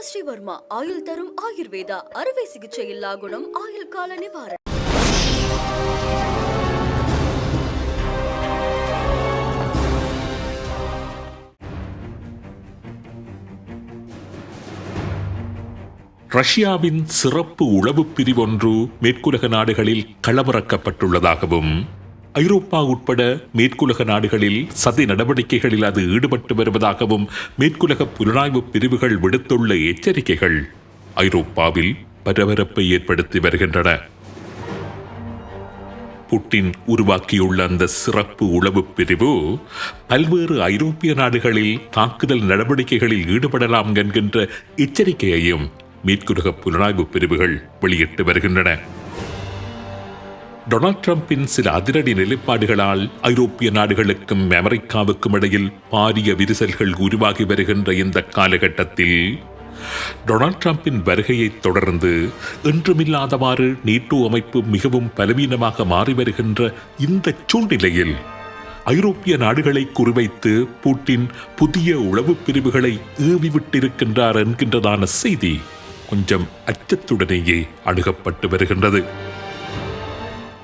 Doctor Sreevarma ஆயுள் தரும் ஆயுர்வேதா அறுவை சிகிச்சை இல்லா குணம் ஆயுள் கால நிவாரணம். ரஷ்யாவின் சிறப்பு உளவு பிரிவொன்று மேற்குலக நாடுகளில் களமிறக்கப்பட்டுள்ளதாகவும் ஐரோப்பா உட்பட மேற்குலக நாடுகளில் சதி நடவடிக்கைகளில் அது ஈடுபட்டு வருவதாகவும் மேற்குலக புலனாய்வு பிரிவுகள் விடுத்துள்ள எச்சரிக்கைகள் ஐரோப்பாவில் பரபரப்பை ஏற்படுத்தி வருகின்றன. புட்டின் உருவாக்கியுள்ள அந்த சிறப்பு உளவு பிரிவு பல்வேறு ஐரோப்பிய நாடுகளில் தாக்குதல் நடவடிக்கைகளில் ஈடுபடலாம் என்கின்ற எச்சரிக்கையையும் மேற்குலக புலனாய்வு பிரிவுகள் வெளியிட்டு வருகின்றன. டொனால்ட் ட்ரம்பின் சில அதிரடி நிலைப்பாடுகளால் ஐரோப்பிய நாடுகளுக்கும் அமெரிக்காவுக்கும் இடையில் பாரிய விரிசல்கள் உருவாகி வருகின்ற இந்த காலகட்டத்தில் டொனால்ட் டிரம்பின் வருகையைத் தொடர்ந்து என்றுமில்லாதவாறு நீட்டோ அமைப்பு மிகவும் பலவீனமாக மாறி வருகின்ற இந்த சூழ்நிலையில் ஐரோப்பிய நாடுகளை குறிவைத்து பூட்டின் புதிய உளவு பிரிவுகளை ஏவிவிட்டிருக்கின்றார் என்கின்றதான செய்தி கொஞ்சம் அச்சத்துடனேயே அணுகப்பட்டு வருகின்றது.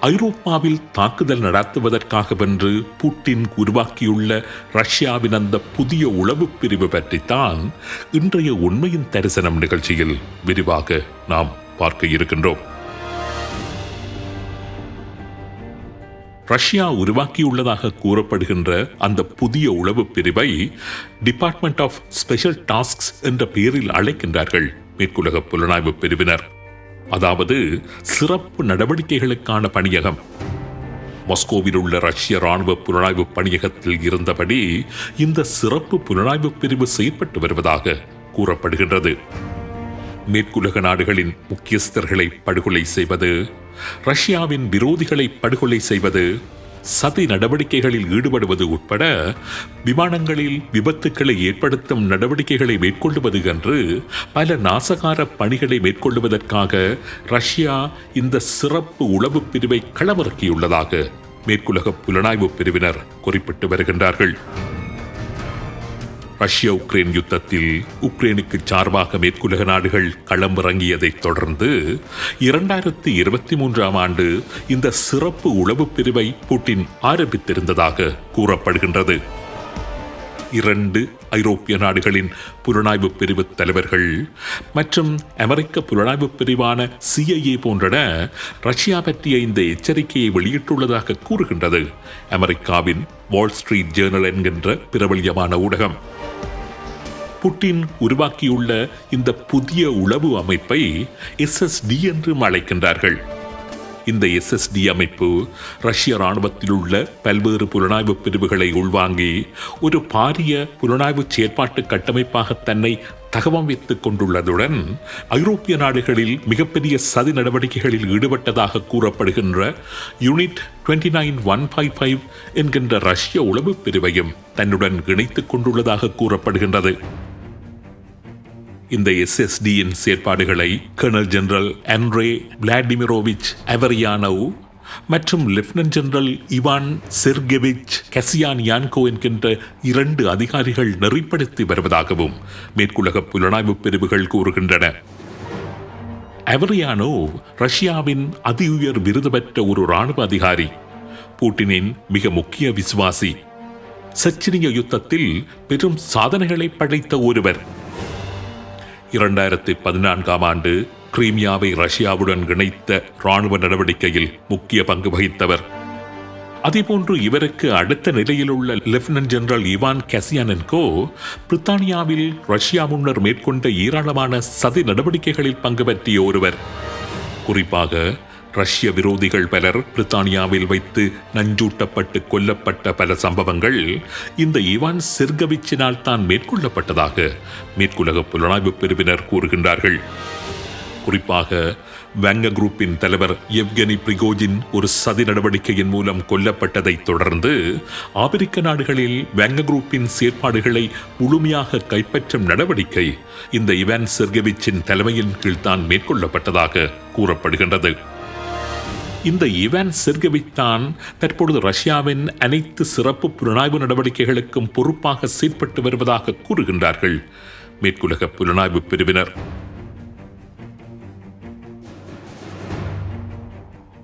ஐரோப்பாவில் தாக்குதல் நடத்துவதற்காகவென்று புட்டின் உருவாக்கியுள்ள ரஷ்யாவின் அந்த புதிய உளவு பிரிவு பற்றித்தான் இன்றைய உண்மையின் தரிசனம் நிகழ்ச்சியில் விரிவாக நாம் பார்க்க இருக்கின்றோம். ரஷ்யா உருவாக்கியுள்ளதாக கூறப்படுகின்ற அந்த புதிய உளவு பிரிவை டிபார்ட்மெண்ட் ஆஃப் ஸ்பெஷல் டாஸ்க்ஸ் என்ற பெயரில் அழைக்கின்றார்கள் மேற்குலக புலனாய்வு பிரிவினர். அதாவது சிறப்பு நடவடிக்கைகளுக்கான பணியகம். மாஸ்கோவில் உள்ள ரஷ்ய ராணுவ புலனாய்வு பணியகத்தில் இருந்தபடி இந்த சிறப்பு புலனாய்வு பிரிவு செயல்பட்டு வருவதாக கூறப்படுகின்றது. மேற்குலக நாடுகளின் முக்கியஸ்தர்களை படுகொலை செய்வது ரஷ்யாவின் விரோதிகளை படுகொலை செய்வது சதி நடவடிக்கைகளில் ஈடுபடுவது உட்பட விமானங்களில் விபத்துக்களை ஏற்படுத்தும் நடவடிக்கைகளை மேற்கொள்ளுவது என்று பல நாசகார பணிகளை மேற்கொள்ளுவதற்காக ரஷ்யா இந்த சிறப்பு உளவு பிரிவை களமிறக்கியுள்ளதாக மேற்குலக புலனாய்வு பிரிவினர் குறிப்பிட்டு வருகின்றார்கள். ரஷ்ய உக்ரைன் யுத்தத்தில் உக்ரைனுக்கு சார்பாக மேற்குலக நாடுகள் களமிறங்கியதைத் தொடர்ந்து இரண்டாயிரத்தி இருபத்தி மூன்றாம் ஆண்டு இந்த சிறப்பு உளவு பிரிவை புட்டின் ஆரம்பித்திருந்ததாக கூறப்படுகின்றது. இரண்டு ஐரோப்பிய நாடுகளின் புலனாய்வு பிரிவு தலைவர்கள் மற்றும் அமெரிக்க புலனாய்வு பிரிவான சிஐஏ போன்றன ரஷ்யா பற்றிய இந்த எச்சரிக்கையை வெளியிட்டுள்ளதாக கூறுகின்றது. அமெரிக்காவின் வால் ஸ்ட்ரீட் ஜேர்னல் என்கின்ற பிரபல்யமான ஊடகம். புட்டின் உருவாக்கியுள்ள இந்த புதிய உளவு அமைப்பை எஸ்எஸ்டி என்றும் அழைக்கின்றார்கள். இந்த எஸ்எஸ்டி அமைப்பு ரஷ்ய இராணுவத்தில் உள்ள பல்வேறு புலனாய்வு பிரிவுகளை உள்வாங்கி ஒரு பாரிய புலனாய்வு செயற்பாட்டு கட்டமைப்பாக தன்னை தகவமைத்துக் கொண்டுள்ளதுடன் ஐரோப்பிய நாடுகளில் மிகப்பெரிய சதி நடவடிக்கைகளில் ஈடுபட்டதாக கூறப்படுகின்ற unit twenty nine one five five என்கின்ற ரஷ்ய உளவு பிரிவையும் தன்னுடன் இணைத்துக் கொண்டுள்ளதாக கூறப்படுகின்றது. இந்த எஸ்எஸ்டியின் செயற்பாடுகளை colonel general Andrey Vladimirovich Averyanov மற்றும் lieutenant general Ivan Sergeyevich Kasyanenko என்கின்ற இரண்டு அதிகாரிகள் நெறிப்படுத்தி வருவதாகவும் மேற்குலக புலனாய்வு பிரிவுகள் கூறுகின்றன. அவரியானோ ரஷ்யாவின் அதி உயர் விருது பெற்ற ஒரு ராணுவ அதிகாரி. பூட்டினின் மிக முக்கிய விசுவாசி. சச்சினிய யுத்தத்தில் பெரும் சாதனைகளை படைத்த ஒருவர். இரண்டாயிரத்தி பதினான்காம் ஆண்டு கிரீமியாவை ரஷ்யாவுடன் இணைத்த ராணுவ நடவடிக்கையில் முக்கிய பங்கு வகித்தவர். அதேபோன்று இவருக்கு அடுத்த நிலையில் உள்ள லெப்டினன்ட் ஜெனரல் இவான் கசியானன்கோ பிரித்தானியாவில் ரஷ்யா முன்னர் மேற்கொண்ட ஏராளமான சதி நடவடிக்கைகளில் பங்கு பற்றிய ஒருவர். குறிப்பாக ரஷ்ய விரோதிகள் பலர் பிரித்தானியாவில் வைத்து நஞ்சூட்டப்பட்டு கொல்லப்பட்ட பல சம்பவங்கள் இந்த இவான் செர்கவிச்சினால் தான் மேற்கொள்ளப்பட்டதாக மேற்குலக புலனாய்வு பிரிவினர் கூறுகின்றார்கள். குறிப்பாக வங்க குரூப்பின் தலைவர் எவ்கனி பிரிகோஜின் ஒரு சதி நடவடிக்கையின் மூலம் கொல்லப்பட்டதைத் தொடர்ந்து ஆப்பிரிக்க நாடுகளில் வங்க குரூப்பின் செயற்பாடுகளை முழுமையாக கைப்பற்றும் நடவடிக்கை இந்த இவான் செர்கெவிச்சின் தலைமையின் கீழ்தான் மேற்கொள்ளப்பட்டதாக கூறப்படுகின்றது. இந்த இவான் செர்கவிச் தான் தற்பொழுது ரஷ்யாவின் அனைத்து சிறப்பு புலனாய்வு நடவடிக்கைகளுக்கும் பொறுப்பாக செயற்பட்டு வருவதாக கூறுகின்றார்கள். மேற்குலக புலனாய்வு பிரிவினர்.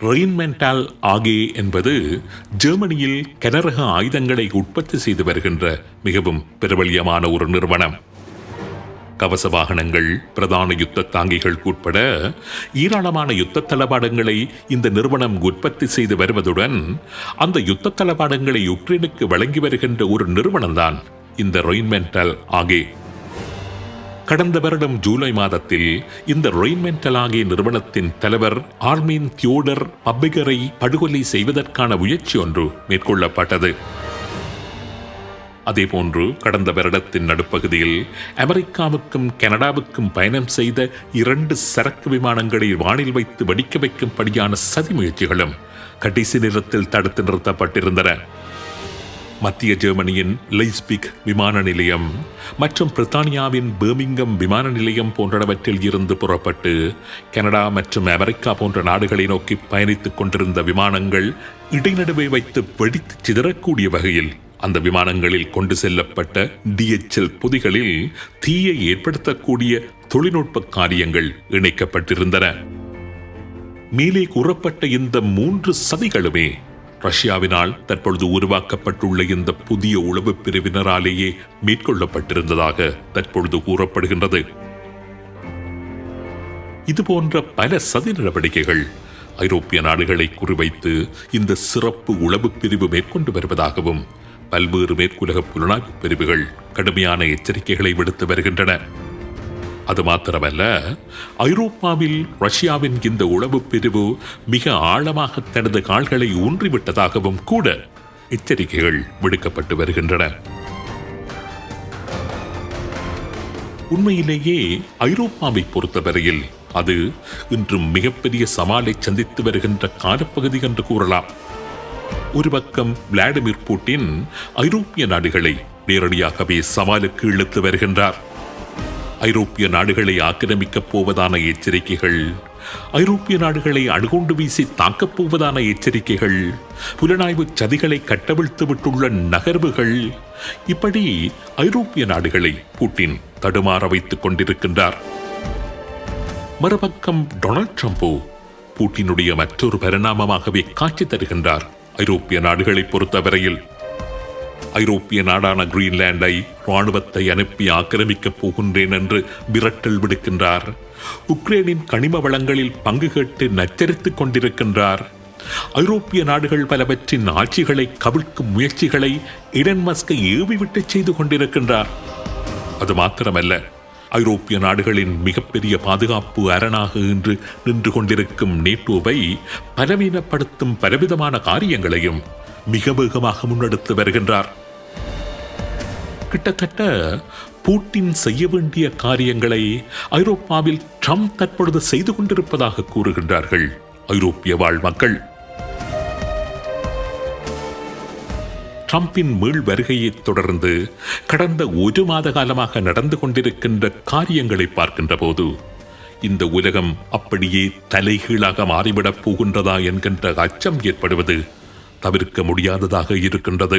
ரெயின்மென்டால் ஆகே என்பது ஜெர்மனியில் கனரக ஆயுதங்களை உற்பத்தி செய்து வருகின்ற மிகவும் பிரபல்யமான ஒரு நிறுவனம். கவச வாகனங்கள் பிரதான யுத்த தாங்கிகள் உட்பட ஏராளமான யுத்த தளபாடங்களை இந்த நிறுவனம் உற்பத்தி செய்து வருவதுடன் அந்த யுத்த தளபாடங்களை யுக்ரைனுக்கு வழங்கி வருகின்ற ஒரு நிறுவனம்தான் இந்த ரொயின்மென்டல் ஆகே. கடந்த வருடம் ஜூலை மாதத்தில் இந்த ரொயின்மென்டல் ஆகிய நிறுவனத்தின் தலைவர் ஆர்மீன் தியோடர் பப்பிகரை படுகொலை செய்வதற்கான முயற்சி ஒன்று மேற்கொள்ளப்பட்டது. அதேபோன்று கடந்த வருடத்தின் நடுப்பகுதியில் அமெரிக்காவுக்கும் கனடாவுக்கும் பயணம் செய்த இரண்டு சரக்கு விமானங்களை வானில் வைத்து வெடிக்க வைக்கும்படியான சதி முயற்சிகளும் கடைசி நேரத்தில் தடுத்து நிறுத்தப்பட்டிருந்தன. மத்திய ஜெர்மனியின் லைஸ்பிக் விமான நிலையம் மற்றும் பிரித்தானியாவின் பேர்மிங்கம் விமான நிலையம் போன்றவற்றில் இருந்து புறப்பட்டு கனடா மற்றும் அமெரிக்கா போன்ற நாடுகளை நோக்கி பயணித்துக் கொண்டிருந்த விமானங்கள் இடைநடுவே வைத்து வெடித்து சிதறக்கூடிய வகையில் அந்த விமானங்களில் கொண்டு செல்லப்பட்ட டிஎச்எல் பொதிகளில் தீயை ஏற்படுத்தக்கூடிய தொழில்நுட்ப காரியங்கள் இணைக்கப்பட்டிருந்தன. மேலே கூறப்பட்ட இந்த மூன்று சதிகளுமே ரஷ்யாவினால் தற்பொழுது உருவாக்கப்பட்டுள்ள இந்த புதிய உளவு பிரிவினராலேயே மேற்கொள்ளப்பட்டிருந்ததாக தற்பொழுது கூறப்படுகின்றது. இதுபோன்ற பல சதி நடவடிக்கைகள் ஐரோப்பிய நாடுகளை குறிவைத்து இந்த சிறப்பு உளவு பிரிவு மேற்கொண்டு வருவதாகவும் பல்வேறு மேற்குலக புலனாய்வு பிரிவுகள் கடுமையான எச்சரிக்கைகளை விடுத்து வருகின்றன. அது மாத்திரமல்ல ஐரோப்பாவில் ரஷ்யாவின் இந்த உளவு பிரிவு மிக ஆழமாக தனது கால்களை ஊன்றிவிட்டதாகவும் கூட எச்சரிக்கைகள் விடுக்கப்பட்டு வருகின்றன. உண்மையிலேயே ஐரோப்பாவை பொறுத்தவரையில் அது இன்று மிகப்பெரிய சவாலை சந்தித்து வருகின்ற காலப்பகுதி என்று கூறலாம். ஒரு பக்கம் விளாடிமிர் புட்டின் ஐரோப்பிய நாடுகளை நேரடியாகவே சவாலுக்கு இழுத்து வருகின்றார். ஐரோப்பிய நாடுகளை ஆக்கிரமிக்கப் போவதான எச்சரிக்கைகள் ஐரோப்பிய நாடுகளை அணுகுண்டு வீசி தாக்கப் போவதான எச்சரிக்கைகள் புலனாய்வு சதிகளை கட்டவிழ்த்து விட்டுள்ள நகர்வுகள் இப்படி ஐரோப்பிய நாடுகளை புட்டின் தடுமாற வைத்துக் கொண்டிருக்கின்றார். மறுபக்கம் டொனால்ட் ட்ரம்போ பூட்டினுடைய மற்றொரு பரிணாமமாகவே காட்சி தருகின்றார். ஐரோப்பிய நாடுகளை பொறுத்தவரையில் ஐரோப்பிய நாடான கிரீன்லாண்டை ராணுவத்தை அனுப்பி ஆக்கிரமிக்கப் போகின்றேன் என்று விரட்டல் விடுக்கின்றார். உக்ரைனின் கனிம வளங்களில் பங்கு கேட்டு நச்சரித்துக் கொண்டிருக்கின்றார். ஐரோப்பிய நாடுகள் பலவற்றின் ஆட்சிகளை கவிழ்க்கும் முயற்சிகளை இடன் மஸ்கை ஏவிவிட்டு செய்து கொண்டிருக்கின்றார். அது மாத்திரமல்ல ஐரோப்பிய நாடுகளின் மிகப்பெரிய பாதுகாப்பு அரணாக இன்று நின்று கொண்டிருக்கும் நேட்டோவை பலவீனப்படுத்தும் பலவிதமான காரியங்களையும் மிக வேகமாக முன்னெடுத்து வருகின்றார். கிட்டத்தட்ட பூட்டின் செய்ய வேண்டிய காரியங்களை ஐரோப்பாவில் ட்ரம்ப் தற்பொழுது செய்து கொண்டிருப்பதாக கூறுகின்றார்கள் ஐரோப்பிய வாழ் மக்கள். ட்ரம்பின் மீள் வருகையைத் தொடர்ந்து கடந்த ஒரு மாத காலமாக நடந்து கொண்டிருக்கின்ற காரியங்களை பார்க்கின்ற போது இந்த உலகம் அப்படியே தலைகீழாக மாறிவிடப் போகின்றதா என்கின்ற அச்சம் ஏற்படுவது தவிர்க்க முடியாததாக இருக்கின்றது.